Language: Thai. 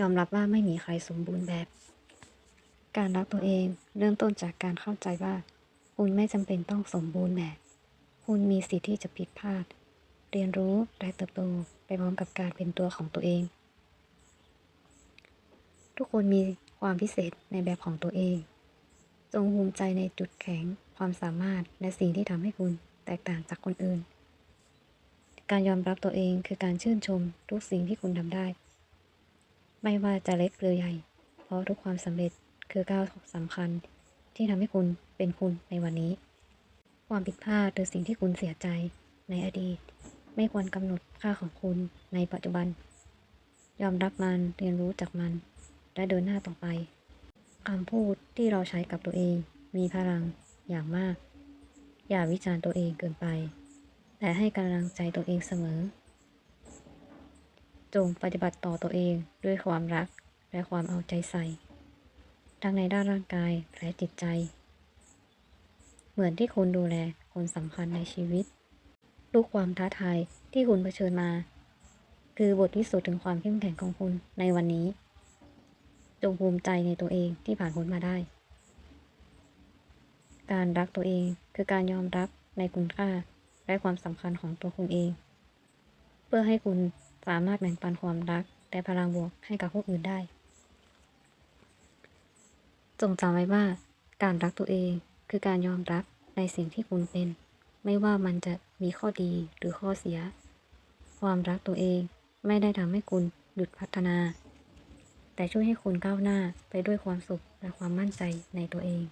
ยอมรับว่าไม่มีใครสมบูรณ์แบบ การรักตัวเองเริ่มต้นจากการเข้าใจว่า คุณไม่จำเป็นต้องสมบูรณ์แบบ คุณมีสิทธิ์ที่จะผิดพลาด เรียนรู้และเติบโตไปพร้อมกับการเป็นตัวของตัวเอง ทุกคนมีความพิเศษในแบบของตัวเอง จงภูมิใจในจุดแข็ง ความสามารถและสิ่งที่ทำให้คุณแตกต่างจากคนอื่น การยอมรับตัวเองคือการชื่นชมทุกสิ่งที่คุณทำได้ ไม่ว่าจะเล็กหรือใหญ่ เพราะทุกความสำเร็จคือก้าวสำคัญ ที่ทำให้คุณเป็นคุณในวันนี้ ความผิดพลาดหรือสิ่งที่คุณเสียใจในอดีต ไม่ควรกำหนดค่าของคุณในปัจจุบัน ยอมรับมันเรียนรู้จากมัน และเดินหน้าต่อไปคำพูดที่เราใช้กับตัวเองมีพลังอย่างมาก อย่าวิจารณ์ตัวเองเกินไป แต่ให้กำลังใจตัวเองเสมอ จงปฏิบัติต่อตัวเองด้วยความรักและความเอาใจใส่ ทั้งในด้านร่างกายและจิตใจ เหมือนที่คุณดูแลคนสำคัญในชีวิต ทุกความท้าทายที่คุณเผชิญมา คือบทพิสูจน์ถึงความเข้มแข็งของคุณในวันนี้ จงภูมิใจในตัวเองที่ผ่านพ้นมาได้ การรักตัวเองคือการยอมรับในคุณค่าและความสำคัญของตัวคุณเอง เพื่อให้คุณ สามารถแบ่งปันความรักและพลังบวกให้กับผู้อื่นได้ จงจำไว้ว่า การรักตัวเองคือการยอมรับในสิ่งที่คุณเป็น ไม่ว่ามันจะมีข้อดีหรือข้อเสีย ความรักตัวเองไม่ได้ทำให้คุณหยุดพัฒนา แต่ช่วยให้คุณก้าวหน้าไปด้วยความสุขและความมั่นใจในตัวเอง